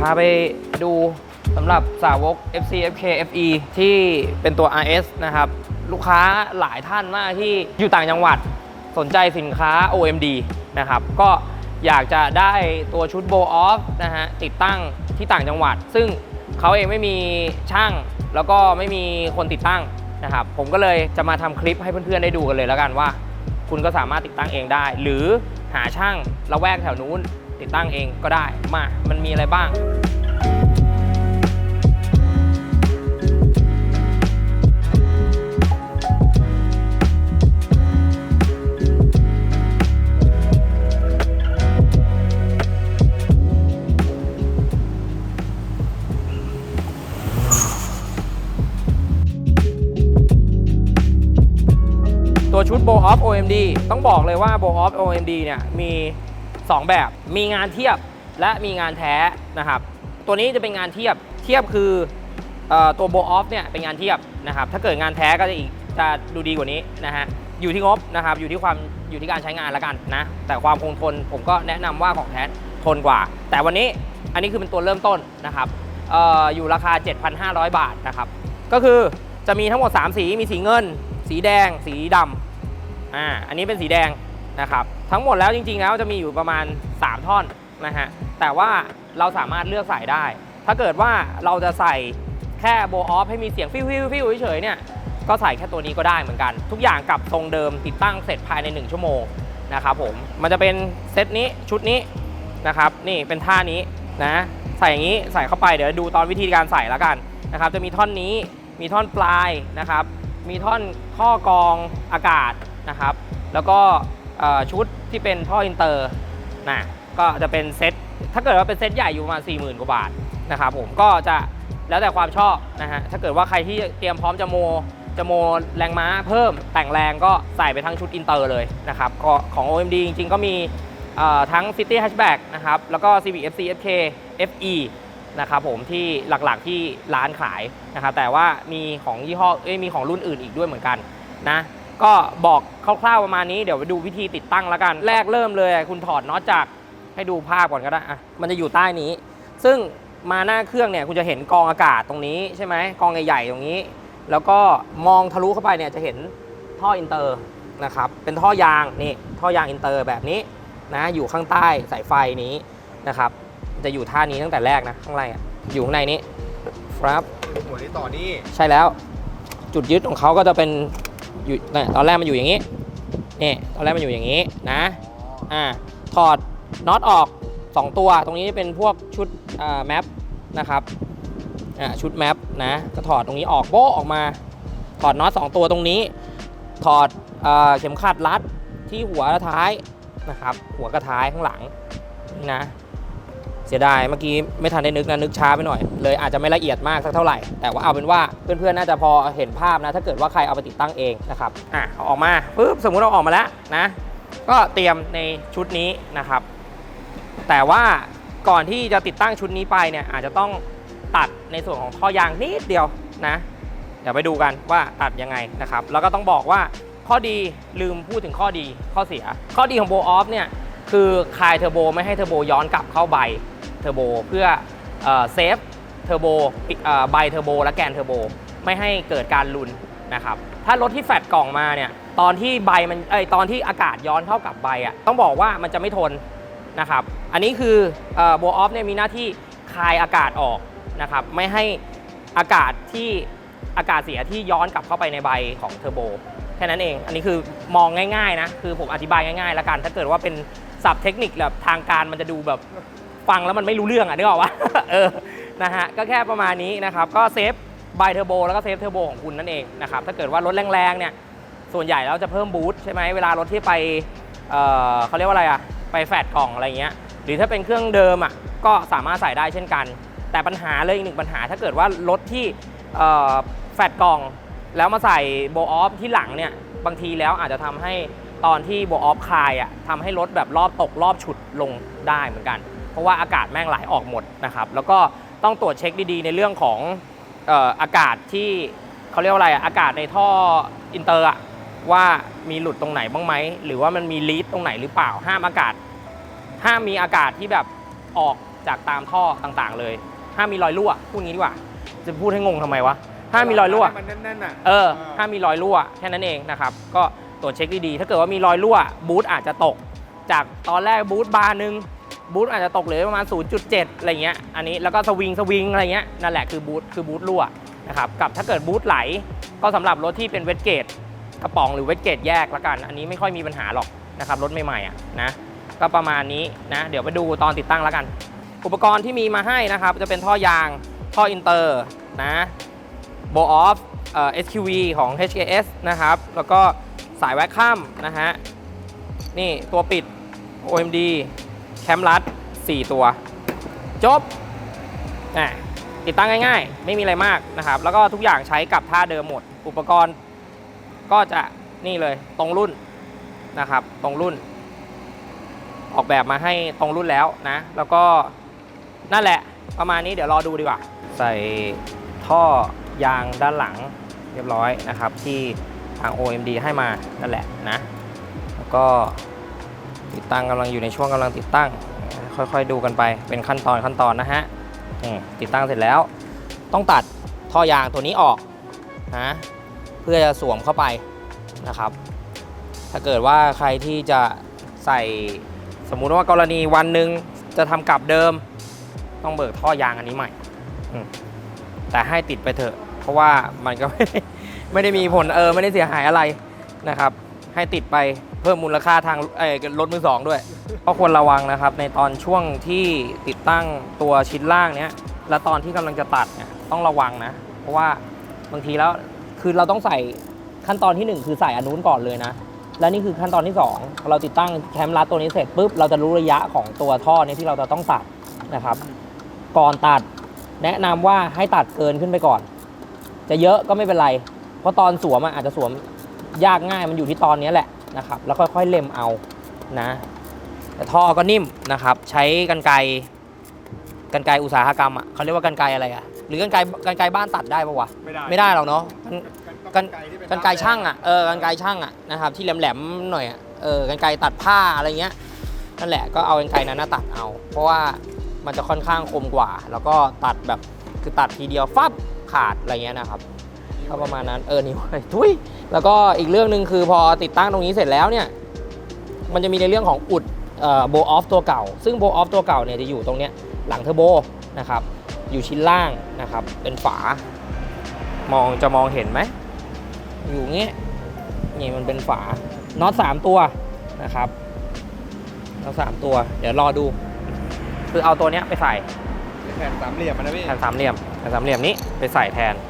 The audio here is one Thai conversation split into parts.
พาไปดูสำหรับสาวก FC FK FE ที่เป็นตัว RS นะครับ ลูกค้าหลายท่านมากที่อยู่ต่างจังหวัดสนใจสินค้า OMD นะครับ ก็อยากจะได้ตัวชุดโบออฟนะฮะ ติดตั้งที่ต่างจังหวัด ซึ่งเขาเองไม่มีช่าง แล้วก็ไม่มีคนติดตั้งนะครับ ผมก็เลยจะมาทำคลิปให้เพื่อนๆได้ดูกันเลยแล้วกันว่า คุณก็สามารถติดตั้งเองได้ หรือหาช่างละแวกแถวนู้น ติดตั้งเองก็ได้มามันมีอะไรบ้างตัวชุด Bow Off OMD ต้องบอกเลยว่า Bow Off OMD เนี่ยมี 2 แบบ มีงานเทียบและมีงานแท้นะครับ ตัวนี้จะเป็นงานเทียบ เทียบคืออตัว Bow Off เนี่ยเป็นงานเทียบนะครับ ถ้าเกิดงานแท้ก็จะอีกจะดูดีกว่านี้นะฮะ อยู่ที่งบนะครับ อยู่ที่ความ อยู่ที่การใช้งานแล้วกันนะ แต่ความคงทนผมก็แนะนำว่าของแท้ทนกว่า แต่วันนี้อันนี้คือเป็นตัวเริ่มต้นนะครับอออยู่ราคา 7,500 บาทนะครับ ก็คือจะมีทั้งหมด 3 สี มีสีเงิน สีแดง สีดำอ่า อันนี้เป็นสีแดงนะครับ ทั้งหมดแล้วจริงๆแล้วจะมีอยู่ประมาณ 3 ท่อนนะฮะ แต่ว่าเราสามารถเลือกใส่ได้ ถ้าเกิดว่าเราจะใส่แค่โบออฟให้มีเสียงฟิวฟิวฟิวเฉยๆเนี่ย ก็ใส่แค่ตัวนี้ก็ได้เหมือนกัน ทุกอย่างกลับทรงเดิมติดตั้งเสร็จภายใน 1 ชั่วโมงนะครับผม มันจะเป็นเซตนี้ชุดนี้นะครับ นี่เป็นท่านี้นะ ใส่อย่างนี้ใส่เข้าไปเดี๋ยวดูตอนวิธีการใส่แล้วกันนะครับ จะมีท่อนนี้ มีท่อนปลายนะครับ มีท่อนข้อกรองอากาศนะครับ แล้วก็ ชุดที่เป็นท่ออินเตอร์นะก็จะเป็นเซตถ้าเกิดว่าเป็นเซตใหญ่อยู่ประมาณ40,000กว่าบาทนะครับผมก็จะแล้วแต่ความชอบนะฮะถ้าเกิดว่าใครที่เตรียมพร้อมจะโมจะโมแรงม้าเพิ่มแต่งแรงก็ใส่ไปทั้งชุดอินเตอร์เลยนะครับของ OMD จริงๆ ก็มีทั้ง City Hatchback นะครับแล้วก็ Civic FC FK FE นะครับผมที่หลักๆที่ร้านขายนะครับแต่ว่ามีของยี่ห้อเอ้ยมีของรุ่นอื่นอีกด้วยเหมือนกันนะ ก็บอกคร่าวๆประมาณนี้เดี๋ยวไปดูวิธีติดตั้งแล้วกัน แรกเริ่มเลย คุณถอดน็อตจากให้ดูภาพก่อนก็ได้อะมันจะอยู่ใต้นี้ ซึ่งมาหน้าเครื่องเนี่ยคุณจะเห็นกรองอากาศตรงนี้ใช่ไหมกรองใหญ่ๆตรงนี้ แล้วก็มองทะลุเข้าไปเนี่ยจะเห็นท่ออินเตอร์นะครับเป็นท่อยางนี่ท่อยางอินเตอร์แบบนี้นะอยู่ข้างใต้สายไฟนี้นะครับจะอยู่ท่านี้ตั้งแต่แรกนะข้างในอะอยู่ข้างในนี้ครับหัวนี้ต่อนี่ใช่แล้ว จุดยึดของเขาก็จะเป็น อยู่ตอนแรกมันอยู่อย่างนี้นี่ตอนแรกมันอยู่อย่างนี้นะอ่าถอดน็อตออก 2 ตัว ตรงนี้เป็นพวกชุดอ่าแมปนะครับอ่าชุดแมปนะก็ถอดตรงนี้ออกโบออกมา ถอดน็อต2ตัวตรงนี้ ถอดอาเข็มขัดรัดที่หัวท้ายนะครับ หัวกระท้ายข้างหลังนี่นะ เสียดายเมื่อกี้ไม่ทันได้นึกนะนึกช้าไปหน่อย เลยอาจจะไม่ละเอียดมากสักเท่าไหร่ แต่ว่าเอาเป็นว่าเพื่อนๆน่าจะพอเห็นภาพนะ ถ้าเกิดว่าใครเอาไปติดตั้งเองนะครับอะเอาออกมาปุ๊บสมมุติเราออกมาแล้วนะ ก็เตรียมในชุดนี้นะครับ แต่ว่าก่อนที่จะติดตั้งชุดนี้ไปเนี่ยอาจจะต้องตัดในส่วนของท่อยางนิดเดียวนะเดี๋ยวไปดูกันว่าตัดยังไงนะครับ แล้วก็ต้องบอกว่าข้อดีลืมพูดถึงข้อดีข้อเสีย ข้อดีของโบออฟเนี่ย คือคลายเทอร์โบไม่ให้เทอร์โบย้อนกลับเข้าใบเทอร์โบเพื่อเซฟเทอร์โบใบเทอร์โบและแกนเทอร์โบไม่ให้เกิดการลุนนะครับถ้ารถที่แฟดกล่องมาเนี่ยตอนที่ใบมันเอ้ตอนที่อากาศย้อนเข้ากับใบอะต้องบอกว่ามันจะไม่ทนนะครับอันนี้คือโบออฟเนี่ยมีหน้าที่คายอากาศออกนะครับไม่ให้อากาศที่อากาศเสียที่ย้อนกลับเข้าไปในใบของเทอร์โบแค่นั้นเอง อันนี้คือมองง่ายๆนะ คือผมอธิบายง่ายๆ แล้วกัน ถ้าเกิดว่าเป็น ศัพท์เทคนิคแบบทางการมันจะดูแบบฟังแล้วมันไม่รู้เรื่องอะนึกออกปะเออนะฮะก็แค่ประมาณนี้นะครับก็เซฟใบเทอร์โบแล้วก็เซฟเทอร์โบของคุณนั่นเองนะครับถ้าเกิดว่ารถแรงๆเนี่ยส่วนใหญ่แล้วจะเพิ่มบูสต์ใช่ไหมเวลารถที่ไปเออเขาเรียกว่าอะไรอะไปแฟดกล่องอะไรเงี้ยหรือถ้าเป็นเครื่องเดิมอะก็สามารถใส่ได้เช่นกัน แต่ปัญหาเลยอีกหนึ่งปัญหาถ้าเกิดว่ารถที่แฟดกล่อง แล้วมาใส่โบออฟที่หลังเนี่ยบางทีแล้วอาจจะทำให้ ตอนที่โบออฟคลายอะทำให้รถแบบรอบตกรอบฉุดลงได้เหมือนกัน เพราะว่าอากาศแม่งไหลออกหมดนะครับ แล้วก็ต้องตรวจเช็คดีๆ ในเรื่องของเอ่ออากาศที่เขาเรียกว่าอะไรอะอากาศในท่ออินเตอร์อะว่ามีหลุดตรงไหนบ้างไหม หรือว่ามันมีลีดตรงไหนหรือเปล่าห้ามอากาศ ห้ามมีอากาศที่แบบออกจากตามท่อต่างๆ เลยห้ามมีรอยรั่วพูดงี้ดีกว่า จะพูดให้งงทำไมวะห้ามมีรอยรั่วมันแน่นๆอะ เออ ถ้ามีรอยรั่วแค่นั้นเองนะครับ ก็ ตรวจเช็คดีๆ ถ้าเกิดว่ามีรอยรั่วบูทอาจจะตก จากตอนแรกบูทบาร์หนึ่งบูทอาจจะตกเหลือประมาณ 0.7 อะไรเงี้ย อันนี้แล้วก็สวิงสวิงอะไรเงี้ยนั่นแหละคือบูทคือบูทรั่วนะครับ กับถ้าเกิดบูทไหลก็สำหรับรถที่เป็นเวทเกตกระป๋องหรือเวทเกตแยกละกัน อันนี้ไม่ค่อยมีปัญหาหรอกนะครับรถใหม่ๆอะนะก็ประมาณนี้นะเดี๋ยวไปดูตอนติดตั้งแล้วกัน อุปกรณ์ที่มีมาให้นะครับ จะเป็นท่อยางท่ออินเตอร์นะโบออฟเอ่อ SQV ของ HKS นะครับ แล้วก็ สายแวคคัมนะฮะ นี่ตัวปิด OMD แคมรัด 4 ตัว จบอะติดตั้งง่ายๆ ไม่มีอะไรมากนะครับ แล้วก็ทุกอย่างใช้กับท่าเดิมหมด อุปกรณ์ก็จะนี่เลยตรงรุ่นนะครับ ตรงรุ่น ออกแบบมาให้ตรงรุ่นแล้วนะ แล้วก็นั่นแหละประมาณนี้เดี๋ยวรอดูดีกว่า ใส่ท่อยางด้านหลังเรียบร้อยนะครับที่ ทาง OMD ให้มานั่นแหละนะ แล้วก็ติดตั้งกำลังอยู่ในช่วงกำลังติดตั้ง ค่อยๆดูกันไปเป็นขั้นตอนขั้นตอนนะฮะติดตั้งเสร็จแล้ว ต้องตัดท่อยางตัวนี้ออกนะเพื่อจะสวมเข้าไปนะครับ ถ้าเกิดว่าใครที่จะใส่สมมุติว่ากรณีวันหนึ่งจะทำกลับเดิม ต้องเบิกท่อยางอันนี้ใหม่แต่ให้ติดไปเถอะ เพราะว่ามันก็ไม่ ไม่ได้มีผลเออไม่ได้เสียหายอะไรนะครับ ให้ติดไปเพิ่มมูลค่าทางรถมือสองด้วย ก็ควรระวังนะครับ ในตอนช่วงที่ติดตั้งตัวชิ้นล่างเนี้ยและตอนที่กำลังจะตัดเนี่ยต้องระวังนะ เพราะว่าบางทีแล้วคือเราต้องใส่ขั้นตอนที่หนึ่งคือใส่อันนู้นก่อนเลยนะ และนี่คือขั้นตอนที่ 2 เราติดตั้งแคมรัดตัวนี้เสร็จปุ๊บเราจะรู้ระยะของตัวท่อเนี้ที่เราจะต้องตัดนะครับ ก่อนตัดแนะนำว่าให้ตัดเกินขึ้นไปก่อน จะเยอะก็ไม่เป็นไร เพราะตอนสวมอะอาจจะสวมยากง่ายมันอยู่ที่ตอนนี้แหละนะครับ แล้วค่อยๆเล็มเอานะ แต่ท่อก็นิ่มนะครับ ใช้กันไกรกันไกรอุตสาหกรรมอะเขาเรียกว่ากันไกรอะไรอะ หรือกันไกรกันไกรบ้านตัดได้ปะวะไม่ได้ไม่ได้หรอกเนาะมันกันที่เป็กันไกรช่างอะเออกันไกรช่างอะนะครับที่แหลมๆหน่อยอะเออกันไกรตัดผ้าอะไรเงี้ยนั่นแหละก็เอากันไกรนั้นนะตัดเอา เพราะว่ามันจะค่อนข้างคมกว่า แล้วก็ตัดแบบคือตัดทีเดียวฟับขาดอะไรเงี้ยนะครับ ก็ประมาณนั้นเออนี่วายทุยแล้วก็อีกเรื่องหนึ่งคือพอติดตั้งตรงนี้เสร็จแล้วเนี่ยมันจะมีในเรื่องของอุดโบออฟตัวเก่า ซึ่งโบออฟตัวเก่าเนี่ยจะอยู่ตรงเนี้ยหลังเทอร์โบนะครับอยู่ชิ้นล่างนะครับ เป็นฝามองจะมองเห็นไหม อยู่เงี้ยนี่มันเป็นฝาน็อตสามตัวนะครับน็อตสามตัว เดี๋ยวรอดู คือเอาตัวเนี้ยไปใส่แผ่นสามเหลี่ยมมันนะพี่แผ่นสามเหลี่ยมแผ่นสามเหลี่ยมนี้ไปใส่แทนแค่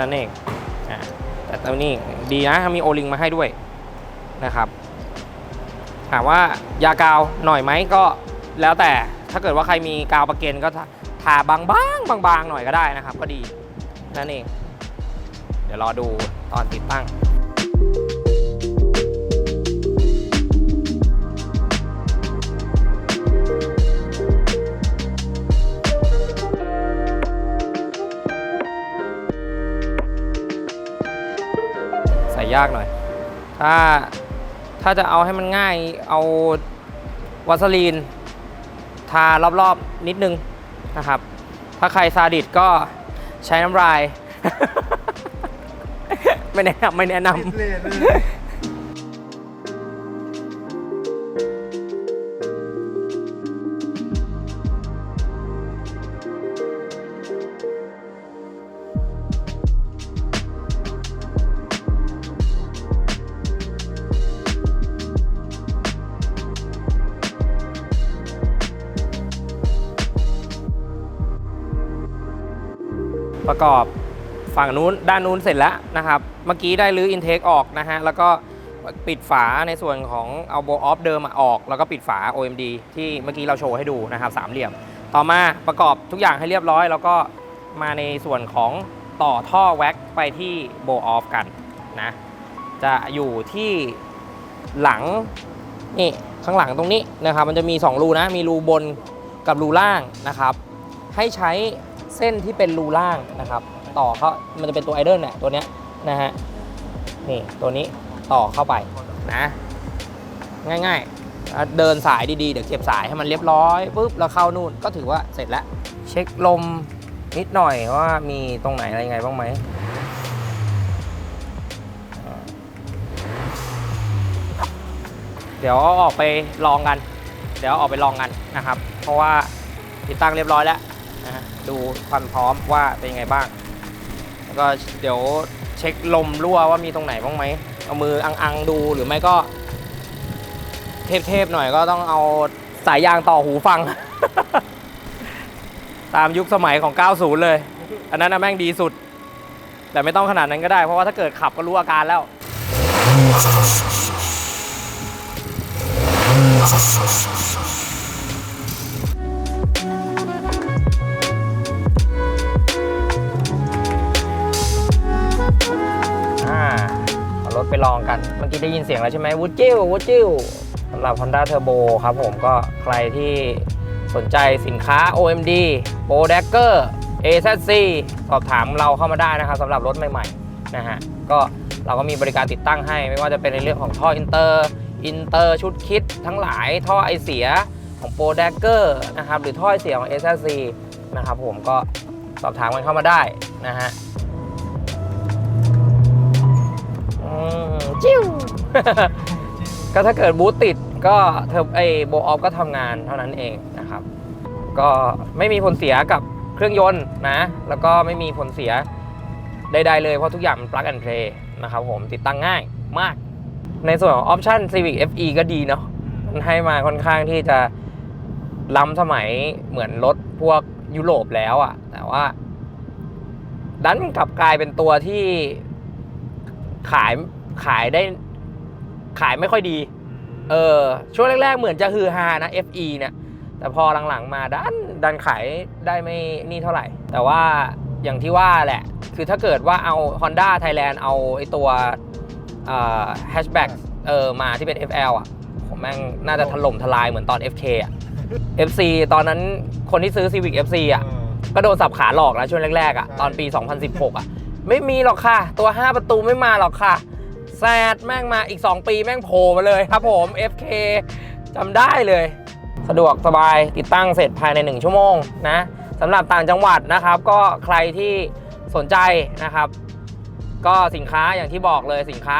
นั้นเองอ่าแต่ตัวนี้ดีนะมีโอลิงมาให้ด้วยนะครับ ถามว่ายากาวหน่อยไหมก็แล้วแต่ถ้าเกิดว่าใครมีกาวประเกนก็ทาบาบางๆบางๆหน่อยก็ได้นะครับ ก็ดีนั่นเอง เดี๋ยวรอดูตอนติดตั้ง ยากหน่อย ถ้าถ้าจะเอาให้มันง่ายเอาวัสลีน ทารอบๆนิดนึงนะครับ ถ้าใครซาดิสก็ใช้น้ำลาย ไม่แนะนำไม่แนะนำ ฝั่งนู้นด้านนู้นเสร็จแล้วนะครับ เมื่อกี้ได้รื้ออินเทคออกนะฮะ แล้วก็ปิดฝาในส่วนของเอาโบออฟเดิมอออก แล้วก็ปิดฝา OMD ที่เมื่อกี้เราโชว์ให้ดูนะครับสามเหลี่ยม ต่อมาประกอบทุกอย่างให้เรียบร้อย แล้วก็มาในส่วนของต่อท่อแว็กไปที่โบออฟกันนะ จะอยู่ที่หลังนี่ข้างหลังตรงนี้นะครับ มันจะมี 2 รูนะ มีรูบนกับรูล่างนะครับ ให้ใช้เส้นที่เป็นรูล่างนะครับ ต่อเข้ามันจะเป็นตัวไอเดิลเนี่ยตัวเนี้ยนะฮะนี่ตัวนี้ต่อเข้าไปนะง่ายเดินสายดีๆ เดี๋ยวเก็บสายให้มันเรียบร้อยปุ๊บแล้วเข้านู่นก็ถือว่าเสร็จแล้ว เช็คลมนิดหน่อยว่ามีตรงไหนอะไรยังไงบ้างไหมเดี๋ยวออกไปลองกัน เดี๋ยวออกไปลองกันนะครับ เพราะว่าติดตั้งเรียบร้อยแล้วนะดูความพร้อมว่าเป็นยังไงบ้าง ก็เดี๋ยวเช็คลมรั่วว่ามีตรงไหนบ้างไหมเอามืออังๆดูหรือไม่ก็ เทพๆหน่อยก็ต้องเอาสายยางต่อหูฟัง ตามยุคสมัยของ 90 เลย อันนั้นนะแม่งดีสุด แต่ไม่ต้องขนาดนั้นก็ได้ เพราะว่าถ้าเกิดขับก็รู้อาการแล้ว ลองกัน เมื่อกี้ได้ยินเสียงแล้วใช่ไหมวูจิ้ววูจิ้วสำหรับ Honda Turbo ครับผมก็ใครที่สนใจสินค้า OMD Pro Dagger AZC สอบถามเราเข้ามาได้นะครับสำหรับรถใหม่ๆนะฮะก็เราก็มีบริการติดตั้งให้ ไม่ว่าจะเป็นในเรื่องของท่ออินเตอร์อินเตอร์ชุดคิดทั้งหลายท่อไอเสียของ Pro Dagger นะครับหรือท่อไอเสียของ AZC นะครับผมก็สอบถามกันเข้ามาได้นะฮะ จิ้วก็ถ้าเกิดบูตติดก็เทอร์ไอโบออฟก็ทำงานเท่านั้นเองนะครับ ก็ไม่มีผลเสียกับเครื่องยนต์นะ แล้วก็ไม่มีผลเสียใดๆเลยเพราะทุกอย่างมัน plug and play นะครับผมติดตั้งง่ายมาก ในส่วนของออปชั่น Civic FE ก็ดีเนาะมันให้มาค่อนข้างที่จะล้ำสมัยเหมือนรถพวกยุโรปแล้วอะแต่ว่า ดันกลับกลายเป็นตัวที่ขาย ขายได้ขายไม่ค่อยดี เออ ช่วงแรก ๆ เหมือนจะฮือฮานะ FE เนี่ย แต่พอหลัง ๆ มาดันดันขายได้ไม่นี่เท่าไหร่ แต่ว่าอย่างที่ว่าแหละ คือถ้าเกิดว่าเอา Honda Thailand เอาไอตัวแฮชแบ็กเออมาที่เป็น FL อะ ผมแม่งน่าจะถล่มทลายเหมือนตอน FK อะ FC ตอนนั้นคนที่ซื้อ Civic FC อะ ก็โดนสับขาหลอกนะช่วงแรกๆอะใช่ตอนปี 2016 อะ ไม่มีหรอกค่ะ ตัว 5 ประตูไม่มาหรอกค่ะ แซดแม่งมาอีก 2 ปีแม่งโผล่มาเลยครับผม FK จำได้เลย สะดวกสบายติดตั้งเสร็จภายใน 1 ชั่วโมงนะสำหรับต่างจังหวัดนะครับ ก็ใครที่สนใจนะครับ ก็สินค้าอย่างที่บอกเลยสินค้า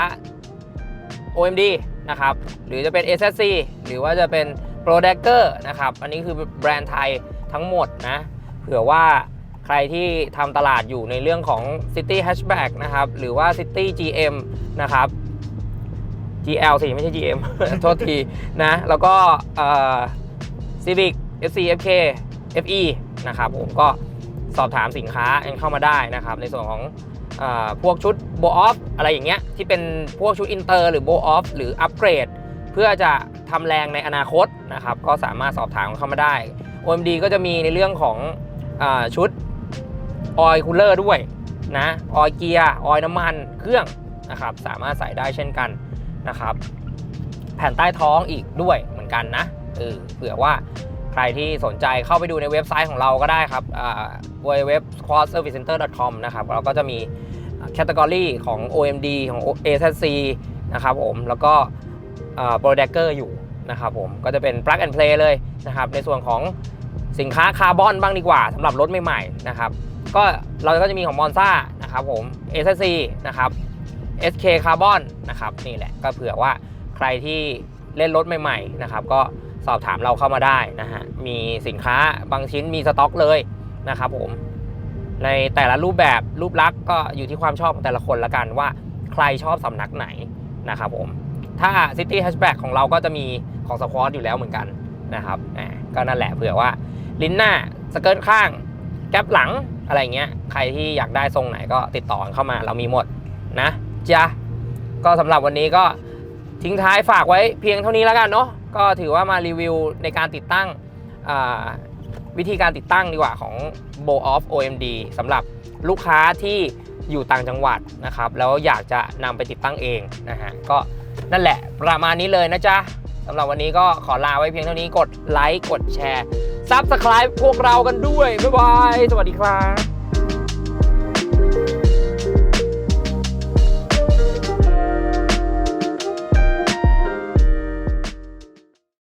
OMD นะครับ หรือจะเป็น SSC หรือว่าจะเป็น Pro Dagger นะครับ อันนี้คือแบรนด์ไทยทั้งหมดนะ เผื่อว่า ใครที่ทำตลาดอยู่ในเรื่องของ City Hatchback นะครับ หรือว่า City GM นะครับ GL สิไม่ใช่ GM โทษทีนะ แล้วก็เอ่อ Civic FC FK FE นะครับผมก็สอบถามสินค้ากันเข้ามาได้นะครับ ในส่วนของอพวกชุดโบออฟอะไรอย่างเงี้ยที่เป็นพวกชุดอินเตอร์หรือโบออฟหรืออัปเกรด เพื่อจะทำแรงในอนาคตนะครับ ก็สามารถสอบถามเข้ามาได้ OMD ก็จะมีในเรื่องของอชุด ออยล์คูลเลอร์ด้วยนะออยล์เกียร์ออยล์น้ำมันเครื่องนะครับสามารถใส่ได้เช่นกันนะครับแผ่นใต้ท้องอีกด้วยเหมือนกันนะเออเผื่อว่าใครที่สนใจเข้าไปดูในเว็บไซต์ของเราก็ได้ครับอ่า www cross service center com นะครับเราก็จะมีแคตตากรีของ OMD ของ AZC นะครับผมแล้วก็โปรดักเกอร์อยู่นะครับผมก็จะเป็น plug and play เลยนะครับในส่วนของสินค้าคาร์บอนบ้างดีกว่าสำหรับรถใหม่ๆนะครับ ก็เราก็จะมีของมอนซ่านะครับผม AZC นะครับ SK Carbon นะครับนี่แหละก็เผื่อว่าใครที่เล่นรถใหม่ๆนะครับก็สอบถามเราเข้ามาได้นะฮะมีสินค้าบางชิ้นมีสต็อกเลยนะครับผมในแต่ละรูปแบบรูปลักษณ์ก็อยู่ที่ความชอบของแต่ละคนละกันว่าใครชอบสำนักไหนนะครับผมถ้า City Hatchback ของเราก็จะมีของสควอตอยู่แล้วเหมือนกันนะครับอ่าก็นั่นแหละเผื่อว่าลิ้นหน้าสเกิร์ตข้าง แก๊ปหลัง อะไรเงี้ย ใครที่อยากได้ทรงไหนก็ติดต่อเข้ามาเรามีหมดนะจ๊ะก็สำหรับวันนี้ก็ทิ้งท้ายฝากไว้เพียงเท่านี้แล้วกันเนาะก็ถือว่ามารีวิวในการติดตั้งวิธีการติดตั้งดีกว่าของ b o o f OMD สำหรับลูกค้าที่อยู่ต่างจังหวัดนะครับ แล้วอยากจะนำไปติดตั้งเองนะฮะก็นั่นแหละประมาณนี้เลยนะจ๊ะสำหรับวันนี้ก็ขอลาไว้เพียงเท่านี้กดไลค์กดแชร์ ซับสไครป์พวกเรากันด้วย บ๊ายบาย สวัสดีครับ